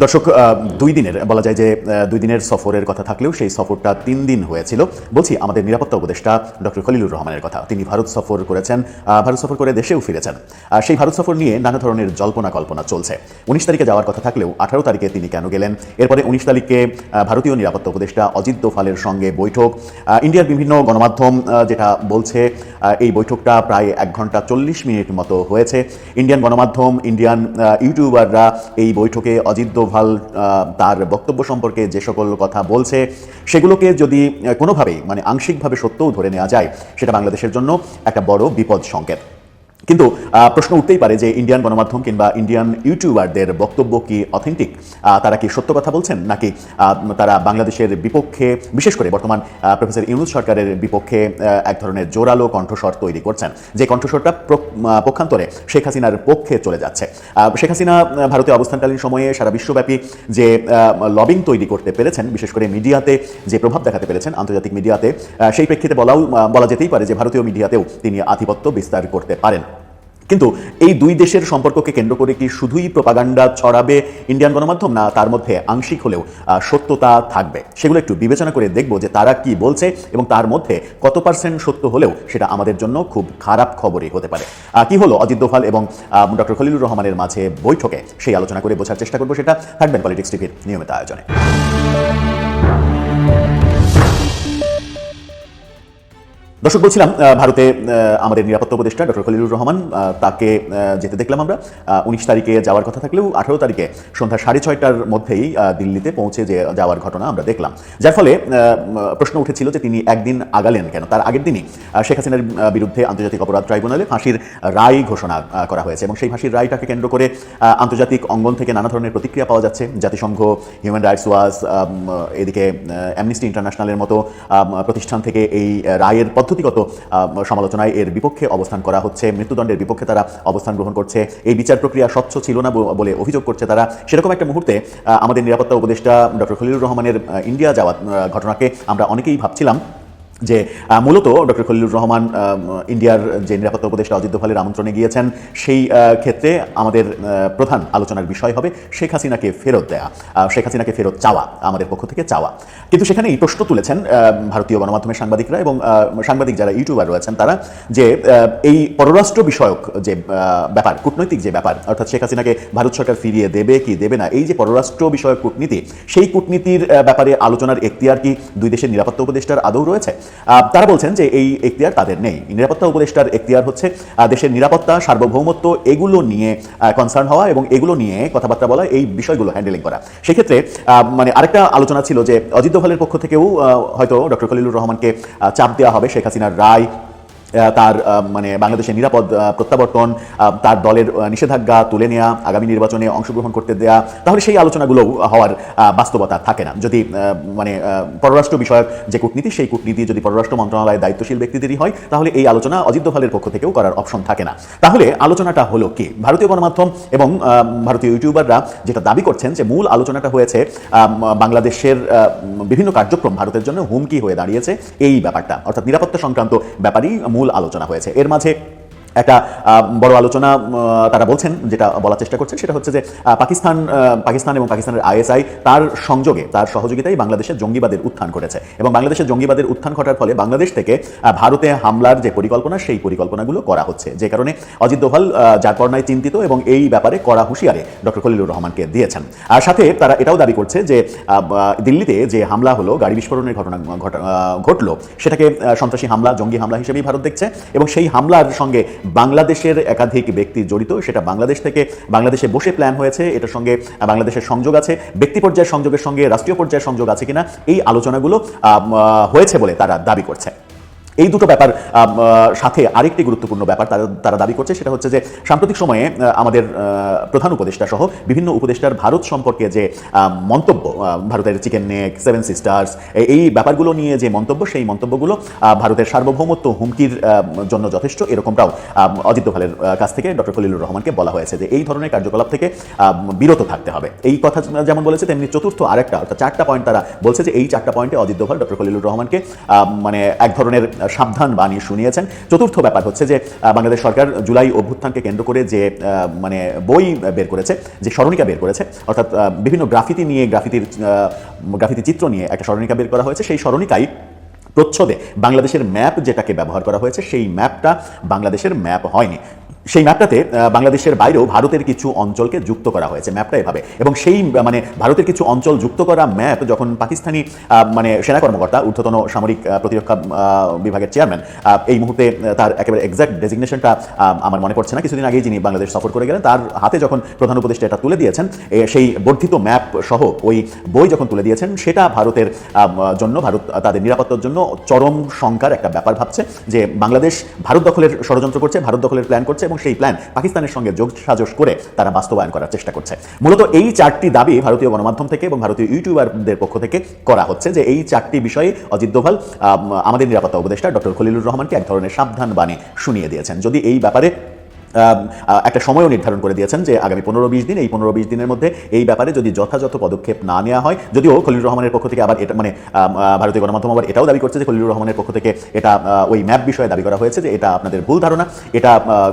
দর্শক দুই দিনের, বলা যায় যে দুই দিনের সফরের কথা থাকলেও সেই সফরটা তিন দিন হয়েছিল। বলছি, আমাদের নিরাপত্তা উপদেষ্টা ডক্টর খলিলুর রহমানের কথা। তিনি ভারত সফর করেছেন ভারত সফর করে দেশেও ফিরেছেন। আর সেই ভারত সফর নিয়ে নানা ধরনের জল্পনা কল্পনা চলছে। উনিশ তারিখে যাওয়ার কথা থাকলেও আঠারো তারিখে তিনি কেন গেলেন? এরপরে উনিশ তারিখে ভারতীয় নিরাপত্তা উপদেষ্টা অজিত দোভালের সঙ্গে বৈঠক। ইন্ডিয়ার বিভিন্ন গণমাধ্যম যেটা বলছে এই বৈঠকটা প্রায় এক ঘণ্টা চল্লিশ মিনিট মতো হয়েছে। ইন্ডিয়ান গণমাধ্যম, ইন্ডিয়ান ইউটিউবাররা এই বৈঠকে অজিত দোভাল তার বক্তব্য সম্পর্কে যে সকল কথা বলছে, সেগুলোকে যদি কোনোভাবেই মানে আংশিকভাবে সত্যও ধরে নেওয়া যায়, সেটা বাংলাদেশের জন্য একটা বড় বিপদ সংকেত। কিন্তু প্রশ্ন উঠতেই পারে যে ইন্ডিয়ান গণমাধ্যম কিংবা ইন্ডিয়ান ইউটিউবারদের বক্তব্য কি অথেন্টিক তারা কি সত্য কথা বলছেন? নাকি তারা বাংলাদেশের বিপক্ষে, বিশেষ করে বর্তমান প্রফেসর ইউনুস সরকারের বিপক্ষে এক ধরনের জোরালো কণ্ঠস্বর তৈরি করছেন। যে কণ্ঠস্বরটা পক্ষান্তরে শেখ হাসিনার পক্ষে চলে যাচ্ছে। শেখ হাসিনা ভারতে অবস্থানকালীন সময়ে সারা বিশ্বব্যাপী যে লবিং তৈরি করতে পেরেছেন, বিশেষ করে মিডিয়াতে যে প্রভাব দেখাতে পেরেছেন আন্তর্জাতিক মিডিয়াতে সেই প্রেক্ষিতে বলাও বলা যেতেই পারে যে ভারতীয় মিডিয়াতেও তিনি আধিপত্য বিস্তার করতে পারেন। কিন্তু এই দুই দেশের সম্পর্ককে কেন্দ্র করে কি শুধুই প্রপাগান্ডা ছড়াবে ইন্ডিয়ান গণমাধ্যম? না, তার মধ্যে আংশিক হলেও সত্যতা থাকবে। সেগুলো একটু বিবেচনা করে দেখব যে তারা কি বলছে এবং তার মধ্যে কত পার্সেন্ট সত্য হলেও সেটা আমাদের জন্য খুব খারাপ খবরই হতে পারে। কি হলো অজিত দোভাল এবং ডক্টর খলিলুর রহমানের মাঝে বৈঠকে? সেই আলোচনা করে বোঝার চেষ্টা করব সেটা থাকবেন পলিটিক্স টিভির নিয়মিত আয়োজনে। দর্শক, বলছিলাম ভারতে আমাদের নিরাপত্তা উপদেষ্টা ডক্টর খলিলুর রহমান তাকে যেতে দেখলাম আমরা। উনিশ তারিখে যাওয়ার কথা থাকলেও আঠারো তারিখে সন্ধ্যা সাড়ে ছয়টার মধ্যেই দিল্লিতে পৌঁছে যে, যাওয়ার ঘটনা আমরা দেখলাম। যার ফলে প্রশ্ন উঠেছিল যে তিনি একদিন আগালেন কেন? তার আগের দিনই শেখ হাসিনার বিরুদ্ধে আন্তর্জাতিক অপরাধ ট্রাইব্যুনালে ফাঁসির রায় ঘোষণা করা হয়েছে এবং সেই ফাঁসির রায়টাকে কেন্দ্র করে আন্তর্জাতিক অঙ্গন থেকে নানা ধরনের প্রতিক্রিয়া পাওয়া যাচ্ছে। জাতিসংঘ হিউম্যান রাইটস ওয়াচ এদিকে অ্যামনিস্টি ইন্টারন্যাশনালের মতো প্রতিষ্ঠান থেকে এই রায়ের রায়ের পদ্ধতিগত সমালোচনায় এর বিপক্ষে অবস্থান করা হচ্ছে। মৃত্যুদণ্ডের বিপক্ষে তারা অবস্থান গ্রহণ করছে। এই বিচার প্রক্রিয়া স্বচ্ছ ছিল না বলে অভিযোগ করছে তারা। সেরকম একটা মুহূর্তে আমাদের নিরাপত্তা উপদেষ্টা ডক্টর খলিলুর রহমানের ইন্ডিয়া যাওয়া ঘটনাকে আমরা অনেকেই ভাবছিলাম। যে মূলত ডক্টর খলিলুর রহমান ইন্ডিয়ার যে নিরাপত্তা উপদেষ্টা অজিত দোভালের আমন্ত্রণে গিয়েছেন, সেই ক্ষেত্রে আমাদের প্রধান আলোচনার বিষয় হবে শেখ হাসিনাকে ফেরত দেয়া শেখ হাসিনাকে ফেরত চাওয়া, আমাদের পক্ষ থেকে চাওয়া। কিন্তু সেখানে এই প্রশ্ন তুলেছেন ভারতীয় গণমাধ্যমের সাংবাদিকরা এবং সাংবাদিক যারা ইউটিউবার রয়েছেন তারা যে এই পররাষ্ট্র বিষয়ক যে ব্যাপার, কূটনৈতিক যে ব্যাপার, অর্থাৎ শেখ হাসিনাকে ভারত সরকার ফিরিয়ে দেবে কি দেবে না, এই যে পররাষ্ট্র বিষয়ক কূটনীতি, সেই কূটনীতির ব্যাপারে আলোচনার এখতিয়ার কি দুই দেশের নিরাপত্তা উপদেষ্টার আদৌ রয়েছে? তারা বলছেন যে এই এখতিয়ার তাদের নেই। নিরাপত্তা উপদেষ্টার এখতিয়ার হচ্ছে দেশের নিরাপত্তা, সার্বভৌমত্ব, এগুলো নিয়ে কনসার্ন হওয়া এবং এগুলো নিয়ে কথাবার্তা বলা, এই বিষয়গুলো হ্যান্ডেলিং করা। সেক্ষেত্রে মানে আরেকটা আলোচনা ছিল যে অজিত দোভালের পক্ষ থেকেও হয়তো ডক্টর খলিলুর রহমানকে চাপ দেওয়া হবে শেখ হাসিনার রায় তার মানে বাংলাদেশের নিরাপদ প্রত্যাবর্তন তার দলের নিষেধাজ্ঞা তুলে নেওয়া আগামী নির্বাচনে অংশগ্রহণ করতে দেয়া, তাহলে সেই আলোচনাগুলো হওয়ার বাস্তবতা থাকে না। যদি মানে পররাষ্ট্র বিষয়ক যে কূটনীতি, সেই কূটনীতি যদি পররাষ্ট্র মন্ত্রণালয়ের দায়িত্বশীল ব্যক্তিদেরই হয়, তাহলে এই আলোচনা অজিত দোভালের পক্ষ থেকেও করার অপশন থাকে না। তাহলে আলোচনাটা হলো কি? ভারতীয় গণমাধ্যম এবং ভারতীয় ইউটিউবাররা যেটা দাবি করছেন যে মূল আলোচনাটা হয়েছে বাংলাদেশের বিভিন্ন কার্যক্রম ভারতের জন্য হুমকি হয়ে দাঁড়িয়েছে, এই ব্যাপারটা। অর্থাৎ নিরাপত্তা সংক্রান্ত ব্যাপারই মূল আলোচনা হয়েছে। এর মাঝে একটা বড় আলোচনা তারা বলছেন যেটা বলার চেষ্টা করছেন সেটা হচ্ছে যে পাকিস্তান পাকিস্তান এবং পাকিস্তানের আইএসআই তার সংযোগে তার সহযোগিতায় বাংলাদেশের জঙ্গিবাদের উত্থান ঘটেছে। এবং বাংলাদেশের জঙ্গিবাদের উত্থান ঘটার ফলে বাংলাদেশ থেকে ভারতে হামলার যে পরিকল্পনা সেই পরিকল্পনাগুলো করা হচ্ছে। যে কারণে অজিত দোভাল আহ, যার পর্নায় চিন্তিত এবং এই ব্যাপারে কড়া হুঁশিয়ারে ডক্টর খলিলুর রহমানকে দিয়েছেন। আর সাথে তারা এটাও দাবি করছে যে দিল্লিতে যে হামলা হলো গাড়ি বিস্ফোরণের ঘটনা ঘটলো সেটাকে সন্ত্রাসী হামলা জঙ্গি হামলা হিসেবেই ভারত দেখছে। এবং সেই হামলার সঙ্গে বাংলাদেশের একাধিক ব্যক্তি জড়িত, সেটা বাংলাদেশ থেকে বাংলাদেশে বসে প্ল্যান হয়েছে, এটার সঙ্গে বাংলাদেশের সংযোগ আছে, ব্যক্তি পর্যায়ের সংযোগের সঙ্গে, রাষ্ট্রীয় পর্যায়ের সংযোগ আছে কিনা, এই আলোচনাগুলো হয়েছে বলে তারা দাবি করছে। এই দুটো ব্যাপার সাথে আরেকটি গুরুত্বপূর্ণ ব্যাপার তারা তারা দাবি করছে, সেটা হচ্ছে যে সাম্প্রতিক সময়ে আমাদের প্রধান উপদেষ্টা সহ বিভিন্ন উপদেষ্টার ভারত সম্পর্কে যে মন্তব্য ভারতের চিকেন নেক, সেভেন সিস্টার্স এই ব্যাপারগুলো নিয়ে যে মন্তব্য, সেই মন্তব্যগুলো ভারতের সার্বভৌমত্ব হুমকির জন্য যথেষ্ট, এরকমটাও অজিত দোভালের কাছ থেকে ডক্টর খলিলুর রহমানকে বলা হয়েছে যে এই ধরনের কার্যকলাপ থেকে বিরত থাকতে হবে। এই কথা যেমন বলেছে, তেমনি চতুর্থ আরেকটা, অর্থাৎ চারটা পয়েন্ট তারা বলছে যে এই চারটা পয়েন্টে অজিত দোভাল, ডক্টর খলিলুর রহমানকে মানে এক ধরনের সাবধান বাণী শুনিয়েছেন। চতুর্থ ব্যাপার হচ্ছে যে বাংলাদেশ সরকার জুলাই অভ্যুত্থানকে কেন্দ্র করে যে মানে বই বের করেছে, যে স্মরণিকা বের করেছে, অর্থাৎ বিভিন্ন গ্রাফিতি নিয়ে, গ্রাফিতির গ্রাফিতি চিত্র নিয়ে একটা স্মরণিকা বের করা হয়েছে। সেই স্মরণিকাই প্রচ্ছদে বাংলাদেশের ম্যাপ যেটাকে ব্যবহার করা হয়েছে, সেই ম্যাপটা বাংলাদেশের ম্যাপ হয়নি। সেই ম্যাপটাতে বাংলাদেশের বাইরেও ভারতের কিছু অঞ্চলকে যুক্ত করা হয়েছে, ম্যাপটা এভাবে। এবং সেই মানে ভারতের কিছু অঞ্চল যুক্ত করা ম্যাপ যখন পাকিস্তানি মানে সেনা কর্মকর্তা, ঊর্ধ্বতন সামরিক প্রতিরক্ষা বিভাগের চেয়ারম্যান এই মুহূর্তে তার একেবারে এক্সাক্ট ডেজিগনেশনটা আমার মনে পড়ছে না, কিছুদিন আগেই যিনি বাংলাদেশ সফর করে গেলেন, তার হাতে যখন প্রধান উপদেষ্টা এটা তুলে দিয়েছেন সেই বর্ধিত ম্যাপ সহ ওই বই যখন তুলে দিয়েছেন, সেটা ভারতের জন্য, ভারত, তাদের নিরাপত্তার জন্য চরম শঙ্কার একটা ব্যাপার ভাবছে, যে বাংলাদেশ ভারত দখলের ষড়যন্ত্র করছে, ভারত দখলের প্ল্যান করছে এবং সেই প্ল্যান পাকিস্তানের সঙ্গে যোগ সাজস করে তারা বাস্তবায়ন করার চেষ্টা করছে। মূলত এই চারটি দাবি ভারতীয় গণমাধ্যম থেকে এবং ভারতীয় ইউটিউবারদের পক্ষ থেকে করা হচ্ছে যে এই চারটি বিষয়ে অজিত দোভাল আমাদের নিরাপত্তা উপদেষ্টা ডক্টর খলিলুর রহমানকে এক ধরনের সাবধান বাণী শুনিয়ে দিয়েছেন। যদি এই ব্যাপারে একটা সময়ও নির্ধারণ করে দিয়েছেন যে আগামী পনেরো বিশ দিন, এই পনেরো বিশ দিনের মধ্যে এই ব্যাপারে যদি যথাযথ পদক্ষেপ না নেওয়া হয়, যদিও খলিলুর রহমানের পক্ষ থেকে আবার এটা মানে ভারতীয় গণমাধ্যম আবার এটাও দাবি করছে যে খলিলুর রহমানের পক্ষ থেকে এটা ওই ম্যাপ বিষয়ে দাবি করা হয়েছে যে এটা আপনাদের ভুল ধারণা, এটা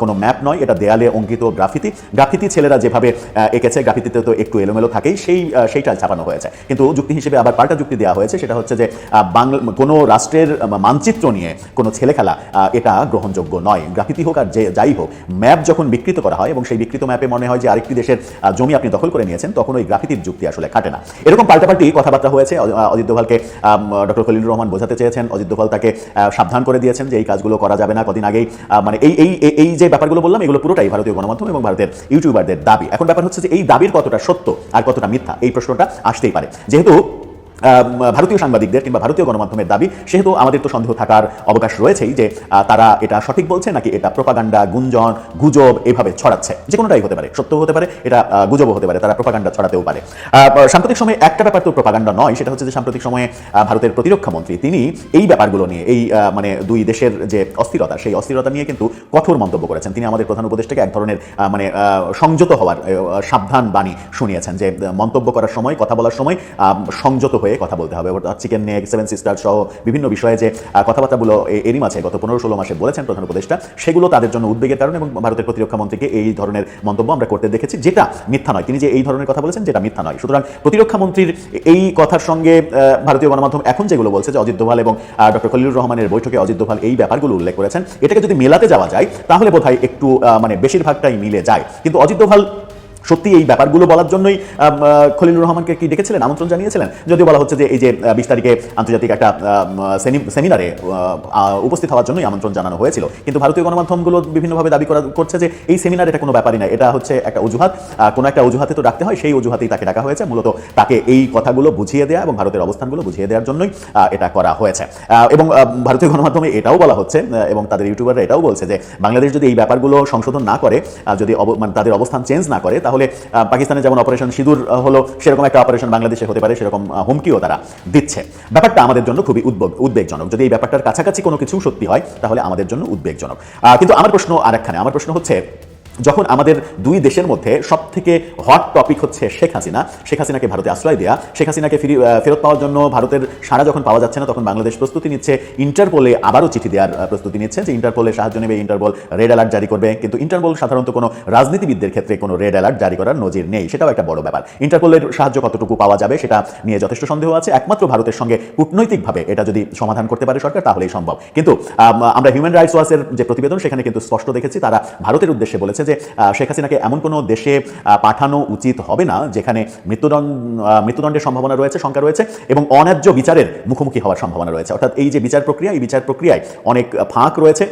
কোনো ম্যাপ নয়, এটা দেয়ালে অঙ্কিত গ্রাফিতি। গ্রাফিতি ছেলেরা যেভাবে এঁকেছে, গ্রাফিতিতে তো একটু এলোমেলো থাকেই, সেই সেইটা ছাপানো হয়েছে। কিন্তু যুক্তি হিসেবে আবার পাল্টা যুক্তি দেওয়া হয়েছে, সেটা হচ্ছে যে বাংলা, কোনো রাষ্ট্রের মানচিত্র নিয়ে কোনো ছেলে খেলা এটা গ্রহণযোগ্য নয়। গ্রাফিতি হোক আর যে, যাই হোক ম্যাপ যখন বিকৃত করা হয় এবং সেই বিকৃত ম্যাপে মনে হয় যে আরেকটি দেশের জমি আপনি দখল করে নিয়েছেন, তখন ওই গ্রাফিতির যুক্তি আসলে খাটে না। এরকম পাল্টাপাল্টি কথাবার্তা হয়েছে। অজিত দোভালকে ডক্টর খলিলুর রহমান বোঝাতে চেয়েছেন। অজিত দোভাল তাকে সাবধান করে দিয়েছেন যে এই কাজগুলো করা যাবে না কদিন আগেই। মানে এই এই, এই- যে ব্যাপারগুলো বললাম, এগুলো পুরোটাই ভারতীয় গণমাধ্যম এবং ভারতের ইউটিউবারদের দাবি। এখন ব্যাপার হচ্ছে যে এই দাবির কতটা সত্য আর কতটা মিথ্যা, এই প্রশ্নটা আসতেই পারে। যেহেতু ভারতীয় সাংবাদিকদের কিংবা ভারতীয় গণমাধ্যমের দাবি, সেহেতু আমাদের তো সন্দেহ থাকার অবকাশ রয়েছেই যে তারা এটা সঠিক বলছে নাকি এটা প্রপাগান্ডা, গুঞ্জন, গুজব এভাবে ছড়াচ্ছে। যে কোনোটাই হতে পারে সত্য হতে পারে, এটা গুজবও হতে পারে, তারা প্রপাগান্ডা ছড়াতেও পারে। সাম্প্রতিক সময়ে একটা ব্যাপার তো প্রপাগান্ডা নয়, সেটা হচ্ছে যে সাম্প্রতিক সময়ে ভারতের প্রতিরক্ষা মন্ত্রী, তিনি এই ব্যাপারগুলো নিয়ে, এই মানে দুই দেশের যে অস্থিরতা, সেই অস্থিরতা নিয়ে কিন্তু কঠোর মন্তব্য করেছেন। তিনি আমাদের প্রধান উপদেষ্টাকে এক ধরনের মানে সংযত হওয়ার সাবধান বাণী শুনিয়েছেন যে মন্তব্য করার সময়, কথা বলার সময় সংযত হয়ে কথা বলতে হবে। অর্থাৎ চিকেন নেক সেভেন সিস্টার সহ বিভিন্ন বিষয়ে যে কথাবার্তাগুলো এরই মাঝে গত পনেরো ষোলো মাসে বলেছেন প্রধান উপদেষ্টা, সেগুলো তাদের জন্য উদ্বেগের কারণ এবং ভারতের প্রতিরক্ষা মন্ত্রীকে এই ধরনের মন্তব্য আমরা করতে দেখেছি, যেটা মিথ্যা নয়। তিনি যে এই ধরনের কথা বলেছেন, যেটা মিথ্যা নয়। সুতরাং প্রতিরক্ষা মন্ত্রীর এই কথার সঙ্গে ভারতীয় গণমাধ্যম এখন যেগুলো বলছে যে অজিত দোভাল এবং ডক্টর খলিলুর রহমানের বৈঠকে অজিত দোভাল এই ব্যাপারগুলো উল্লেখ করেছেন, এটাকে যদি মেলাতে যাওয়া যায়, তাহলে বোধহয় একটু মানে বেশিরভাগটাই মিলে যায়। কিন্তু অজিত দোভাল সত্যি এই ব্যাপারগুলো বলার জন্যই খলিলুর রহমানকে কি ডেকেছিলেন, আমন্ত্রণ জানিয়েছিলেন? যদিও বলা হচ্ছে যে এই যে বিশ তারিখে আন্তর্জাতিক একটা সেমিনারে উপস্থিত হওয়ার জন্যই আমন্ত্রণ জানানো হয়েছিল। কিন্তু ভারতীয় গণমাধ্যমগুলো বিভিন্নভাবে দাবি করা করছে যে এই সেমিনার এটা কোনো ব্যাপারই না, এটা হচ্ছে একটা অজুহাত। কোনো একটা অজুহাতে তো ডাকতে হয়, সেই অজুহাতেই তাকে ডাকা হয়েছে। মূলত তাকে এই কথাগুলো বুঝিয়ে দেওয়া এবং ভারতের অবস্থানগুলো বুঝিয়ে দেওয়ার জন্যই এটা করা হয়েছে। এবং ভারতীয় গণমাধ্যমে এটাও বলা হচ্ছে এবং তাদের ইউটিউবাররা এটাও বলছে যে, বাংলাদেশ যদি এই ব্যাপারগুলো সংশোধন না করে যদি মানে তাদের অবস্থান চেঞ্জ না করে তাহলে পাকিস্তানে যেমন অপারেশন সিঁদুর হলো, সেরকম একটা অপারেশন বাংলাদেশে হতে পারে, সেরকম হুমকিও তারা দিচ্ছে। ব্যাপারটা আমাদের জন্য খুবই উদ্বেগ উদ্বেগজনক। যদি এই ব্যাপারটার কাছাকাছি কোনো কিছু সত্যি হয়, তাহলে আমাদের জন্য উদ্বেগজনক। কিন্তু আমার প্রশ্ন আরেকখানে। আমার প্রশ্ন হচ্ছে যখন আমাদের দুই দেশের মধ্যে সব থেকে হট টপিক হচ্ছে শেখ হাসিনা শেখ হাসিনাকে ভারতে আশ্রয় দেয়া শেখ হাসিনাকে ফিরি ফেরত পাওয়ার জন্য ভারতের সারা যখন পাওয়া যাচ্ছে না তখন বাংলাদেশ প্রস্তুতি নিচ্ছে। ইন্টারপোলে আবারও চিঠি দেওয়ার প্রস্তুতি নিচ্ছে যে ইন্টারপোলের সাহায্য নেবে ইন্টারপোল রেড অ্যালার্ট জারি করবে। কিন্তু ইন্টারপোল সাধারণত কোনো রাজনীতিবিদদের ক্ষেত্রে কোনো রেড অ্যালার্ট জারি করার নজির নেই। সেটাও একটা বড় ব্যাপার। ইন্টারপোলের সাহায্য কতটুকু পাওয়া যাবে সেটা নিয়ে যথেষ্ট সন্দেহ আছে। একমাত্র ভারতের সঙ্গে কূটনৈতিকভাবে এটা যদি সমাধান করতে পারে সরকার তাহলেই সম্ভব। কিন্তু আম, আমরা হিউম্যান রাইটস ওয়াচের যে প্রতিবেদন সেখানে কিন্তু স্পষ্ট দেখেছি তারা ভারতের উদ্দেশ্যে বলেছে যে শেখ হাসিনাকে এমন কোনো দেশে পাঠানো উচিত হবে না, যেখানে মৃত্যুদণ্ড মৃত্যুদণ্ডের সম্ভাবনা রয়েছে শঙ্কা রয়েছে, এবং অন্যায্য বিচারের মুখোমুখি হওয়ার সম্ভাবনা রয়েছে। অর্থাৎ এই যে বিচার প্রক্রিয়া, এই বিচার প্রক্রিয়ায় অনেক ফাঁক রয়েছে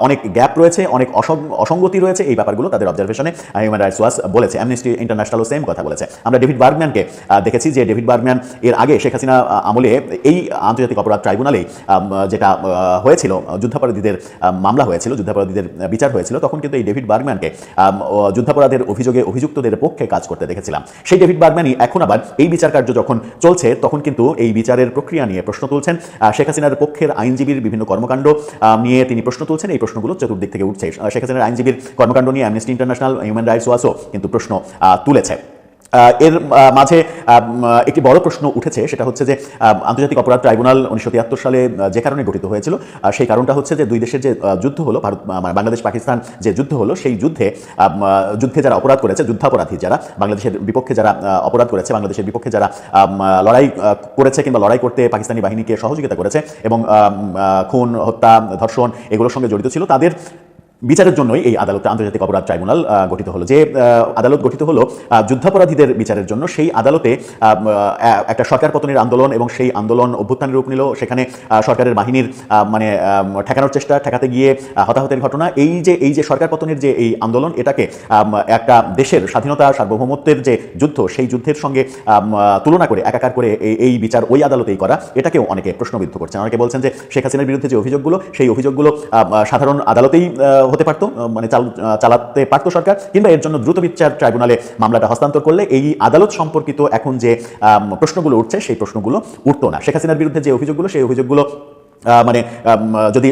অনেক গ্যাপ রয়েছে, অনেক অসং- অসঙ্গতি রয়েছে, এই ব্যাপারগুলো তাদের অবজারভেশনে হিউম্যান রাইটস ওয়াচ বলেছে অ্যামনেস্টি ইন্টারন্যাশনালও সেম কথা বলেছে। আমরা ডেভিড বার্গম্যানকে দেখেছি যে ডেভিড বার্গম্যান এর আগে শেখ হাসিনা আমলে এই আন্তর্জাতিক অপরাধ ট্রাইব্যুনালেই যেটা হয়েছিল, যুদ্ধাপরাধীদের মামলা হয়েছিল, যুদ্ধাপরাধীদের বিচার হয়েছিল, তখন কিন্তু এই ডেভিড বার্গম্যানকে যুদ্ধাপরাধের অভিযোগে অভিযুক্তদের পক্ষে কাজ করতে দেখেছিলাম। সেই ডেভিড বার্গম্যানই এখন আবার এই বিচার কার্য যখন চলছে, তখন কিন্তু এই বিচারের প্রক্রিয়া নিয়ে প্রশ্ন তুলছেন। শেখ হাসিনার পক্ষের আইনজীবীর বিভিন্ন কর্মকাণ্ড নিয়ে তিনি প্রশ্ন তুলছেন। এই প্রশ্নগুলো চতুর্দিক থেকে উঠছে। শেখ হাসিনার আইনজীবীর কর্মকাণ্ড নিয়ে অ্যামনেস্টি ইন্টারন্যাশনাল হিউম্যান রাইটস ওয়াচও কিন্তু প্রশ্ন তুলেছে। এর মাঝে একটি বড় প্রশ্ন উঠেছে, সেটা হচ্ছে যে আন্তর্জাতিক অপরাধ ট্রাইব্যুনাল উনিশশো তিয়াত্তর সালে যে কারণে গঠিত হয়েছিল সেই কারণটা হচ্ছে যে, দুই দেশের যে যুদ্ধ হলো, ভারত মানে বাংলাদেশ, পাকিস্তান যে যুদ্ধ হলো, সেই যুদ্ধে যুদ্ধে যারা অপরাধ করেছে, যুদ্ধাপরাধী যারা, বাংলাদেশের বিপক্ষে যারা অপরাধ করেছে, বাংলাদেশের বিপক্ষে যারা লড়াই করেছে কিংবা লড়াই করতে পাকিস্তানি বাহিনীকে সহযোগিতা করেছে এবং খুন, হত্যা, ধর্ষণ, এগুলোর সঙ্গে জড়িত ছিল, তাদের বিচারের জন্যই এই আদালতে আন্তর্জাতিক অপরাধ ট্রাইব্যুনাল গঠিত হলো যে আদালত গঠিত হলো যুদ্ধাপরাধীদের বিচারের জন্য সেই আদালতে একটা সরকার পতনের আন্দোলন এবং সেই আন্দোলন অভ্যুত্থানের রূপ নিল। সেখানে সরকারের বাহিনীর মানে ঠেকানোর চেষ্টা, ঠেকাতে গিয়ে হতাহতের ঘটনা। এই যে এই যে সরকার পতনের যে এই আন্দোলন, এটাকে একটা দেশের স্বাধীনতা, সার্বভৌমত্বের যে যুদ্ধ, সেই যুদ্ধের সঙ্গে তুলনা করে, একাকার করে এই বিচার ওই আদালতেই করা, এটাকেও অনেকে প্রশ্নবিদ্ধ করছেন। অনেকে বলছেন যে শেখ হাসিনার বিরুদ্ধে যে অভিযোগগুলো, সেই অভিযোগগুলো সাধারণ আদালতেই হতে পারতো মানে চালাতে পারতো সরকার, কিংবা এর জন্য দ্রুত বিচার ট্রাইব্যুনালে মামলাটা হস্তান্তর করলে এই আদালত সম্পর্কিত এখন যে প্রশ্নগুলো উঠছে, সেই প্রশ্নগুলো উঠতো না। শেখ হাসিনার বিরুদ্ধে যে অভিযোগগুলো, সেই অভিযোগগুলো মানে যদি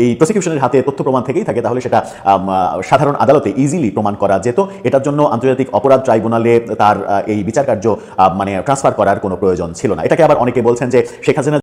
এই প্রসিকিউশনের হাতে তথ্য প্রমাণ থেকেই থাকে, তাহলে সেটা সাধারণ আদালতে ইজিলি প্রমাণ করা যেত। এটার জন্য আন্তর্জাতিক অপরাধ ট্রাইব্যুনালে তার এই বিচার কার্য মানে ট্রান্সফার করার কোনো প্রয়োজন ছিল না। এটাকে আবার অনেকে বলছেন যে শেখ হাসিনা